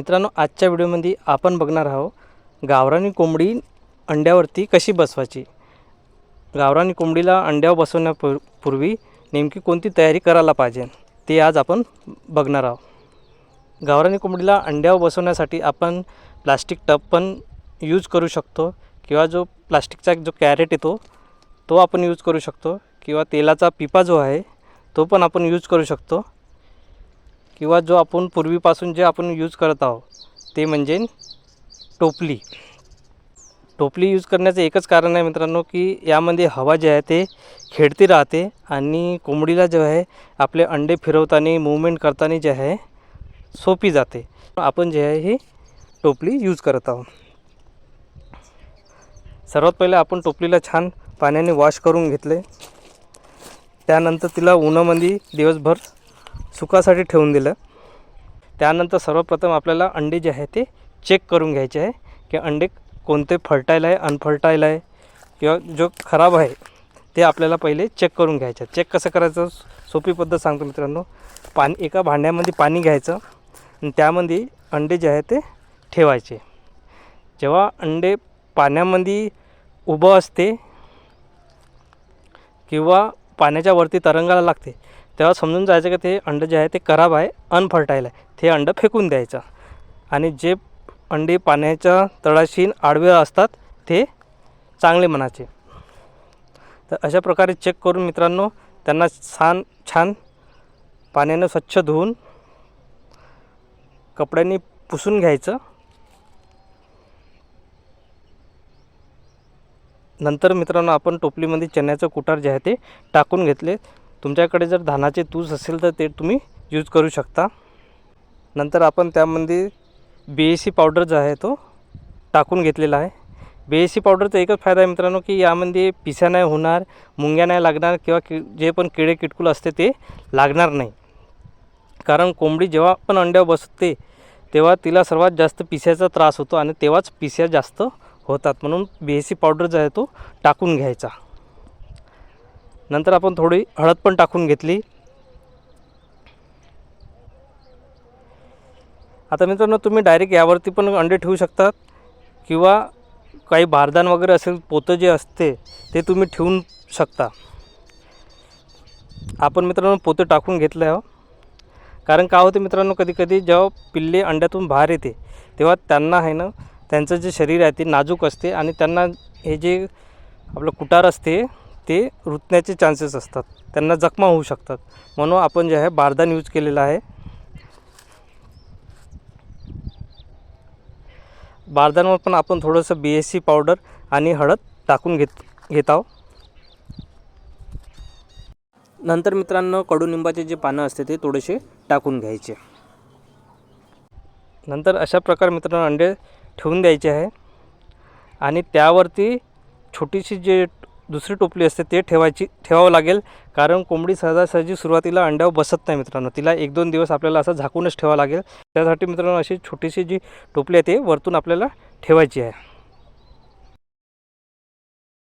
मित्रांनो आजच्या व्हिडिओमध्ये आपण बघणार आहोत गावरानी कोंबडी अंड्यावरती कशी बसवायची. गावरानी कोंबडीला अंड्यावर बसवण्यापूर पूर्वी नेमकी कोणती तयारी करायला पाहिजे ते आज आपण बघणार आहोत. गावरानी कोंबडीला अंड्यावर बसवण्यासाठी आपण प्लास्टिक टब पण यूज करू शकतो किंवा जो प्लास्टिकचा जो कॅरेट येतो तो आपण यूज करू शकतो किंवा तेलाचा पिपा जो आहे तो पण आपण यूज करू शकतो. किंवा जो आपण पूर्वीपासून जे आपण यूज करत आहोत ते म्हणजे टोपली. टोपली यूज करण्याचं एकच कारण आहे मित्रांनो की यामध्ये हवा जे आहे ते खेळती राहते आणि कोंबडीला जे आहे आपले अंडे फिरवताना मूवमेंट करताना जे आहे सोपी जाते. आपण जे आहे ही टोपली यूज करत आहोत. सर्वात पहिले आपण टोपलीला छान पाण्याने वॉश करून घेतले. त्यानंतर तिला उन्हामध्ये दिवसभर सुकासाठी ठेवून दिलं. त्यानंतर सर्वप्रथम आपल्याला अंडे जे आहे ते चेक करून घ्यायचे आहे की अंडे कोणते फर्टाईल आहे अनफर्टाईल आहे किंवा जो खराब आहे ते आपल्याला पहिले चेक करून घ्यायचं. चेक कसं करायचं? सोपी पद्धत सांगतो मित्रांनो. पाणी एका भांड्यामध्ये पाणी घ्यायचं आणि त्यामध्ये अंडे जे आहे ते ठेवायचे. जेव्हा अंडे पाण्यामध्ये उभं असते किंवा पाण्याच्या वरती तरंगाला लागते तेव्हा समजून जायचं की ते अंडं जे आहे ते खराब आहे अनफर्टाईल आहे. ते अंडं फेकून द्यायचं. आणि जे अंडे पाण्याच्या तळाशी आडवे असतात ते चांगले म्हणायचे. तर अशा प्रकारे चेक करून मित्रांनो त्यांना छान छान पाण्यानं स्वच्छ धुवून कपड्यांनी पुसून घ्यायचं. नंतर मित्रांनो आपण टोपलीमध्ये चण्याचं कुटार जे आहे ते टाकून घेतले तुमच्याकडे जर धानाचे तूस असेल तर ते तुम्ही यूज करू शकता. नंतर आपण त्यामध्ये बी एस सी पावडर जो आहे तो टाकून घेतलेला आहे. बी एस सी पावडरचा एकच फायदा आहे मित्रांनो की यामध्ये पिसा नाही होणार मुंग्या नाही लागणार किंवा कि जे पण किडे किटकूल असते ते लागणार नाही. कारण कोंबडी जेव्हा पण अंड्यावर बसते तेव्हा तिला सर्वात जास्त पिस्याचा त्रास होतो आणि तेव्हाच पिस्या जास्त होतात. म्हणून बी एस सी पावडर जो आहे तो टाकून घ्यायचा. नंतर आपण थोडी हळद पण टाकून घेतली. आता मित्रांनो तुम्ही डायरेक्ट यावरती पण अंडे ठेवू शकतात किंवा काही भारदान वगैरे असेल पोतं जे असते ते तुम्ही ठेवून शकता. आपण मित्रांनो पोतं टाकून घेतलं आहे हो. कारण काय होते मित्रांनो कधी कधी जेव्हा पिल्ले अंड्यातून बाहेर येते तेव्हा त्यांना आहे ना त्यांचं जे शरीर आहे ते नाजूक असते आणि त्यांना हे जे आपलं कुटार असते ते रुतण्याचे चान्सेस असतात. त्यांना जखमा होऊ शकतात. म्हणून आपण जे आहे बारदान यूज केलेलं आहे. बारदानवर पण आपण थोडंसं बी एस सी पावडर आणि हळद टाकून घेत घेत आहोत. नंतर मित्रांनो कडुनिंबाचे जे पानं असते ते थोडेसे टाकून घ्यायचे. नंतर अशा प्रकारे मित्रांनो अंडे ठेवून द्यायचे आहे. आणि त्यावरती छोटीशी जे दुसरी टोपली असते ते ठेवायची ठेवावं लागेल. कारण कोंबडी सहजासहजी सुरुवातीला अंड्यावर बसत नाही मित्रांनो. तिला एक दोन दिवस आपल्याला असं झाकूनच ठेवावं लागेल. त्यासाठी मित्रांनो अशी छोटीशी जी टोपली आहे ते वरतून आपल्याला ठेवायची आहे.